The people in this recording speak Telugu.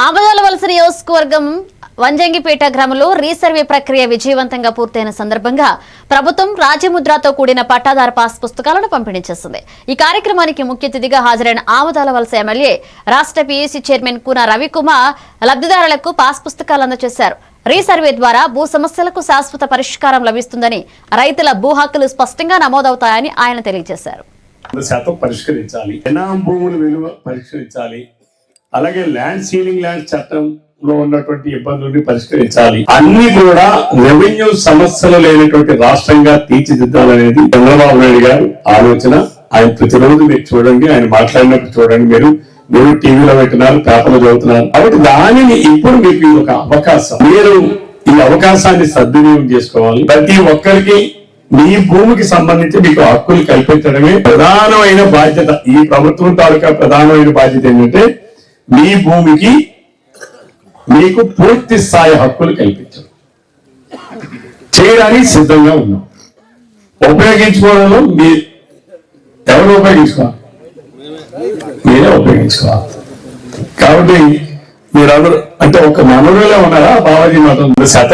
ఆమదాల వలస నియోజకవర్గం వంజంగిపేట గ్రామంలో రీసర్వే ప్రక్రియ విజయవంతంగా పూర్తయిన సందర్భంగా ప్రభుత్వం రాజముద్రతో కూడిన పట్టాదార పాస్ పుస్తకాలను పంపిణీ చేసింది. ఈ కార్యక్రమానికి ముఖ్య అతిథిగా హాజరైన ఆమదాల వలస ఎమ్మెల్యే రాష్ట్ర పీయూసీ చైర్మన్ కూన రవికుమార్ లబ్ధిదారులకు పాస్ పుస్తకాలు అందజేశారు. రీసర్వే ద్వారా భూ సమస్యలకు శాశ్వత పరిష్కారం లభిస్తుందని రైతుల భూ హక్కులు స్పష్టంగా నమోదవుతాయని ఆయన తెలియజేశారు. శాతం పరిష్కరించాలి. భూముల విలువ పరిష్కరించాలి. అలాగే ల్యాండ్ సీలింగ్ ల్యాండ్ చట్టంలో ఉన్నటువంటి ఇబ్బందుల్ని పరిష్కరించాలి. అన్ని కూడా రెవెన్యూ సమస్యలు లేనటువంటి రాష్ట్రంగా తీర్చిదిద్దాలనేది చంద్రబాబు నాయుడు గారు ఆలోచన. ఆయన ప్రతిరోజు మీరు చూడండి ఆయన మాట్లాడినప్పుడు చూడండి మీరు. మీరు టీవీలో పెట్టినారు పేపర్లో చదువుతున్నారు. కాబట్టి దానిని ఇప్పుడు మీకు ఒక అవకాశం. మీరు ఈ అవకాశాన్ని సద్వినియోగం చేసుకోవాలి. ప్రతి ఒక్కరికి మీ భూమికి సంబంధించి మీకు హక్కులు కల్పించడమే ప్రధానమైన బాధ్యత. ఈ ప్రభుత్వం తాలూకా ప్రధానమైన బాధ్యత ఏంటంటే మీ భూమికి మీకు పూర్తి స్థాయి హక్కులు కల్పించడం. చేయడానికి సిద్ధంగా ఉన్నాం. ఉపయోగించుకోవడంలో మీ ఎవరు ఉపయోగించుకోవాలి? మీరే ఉపయోగించుకోవాలి. కాబట్టి మీరందరూ అంటే ఒక మనోడిలో ఉన్నారా? బాబాజీ మాత్రం? శాతం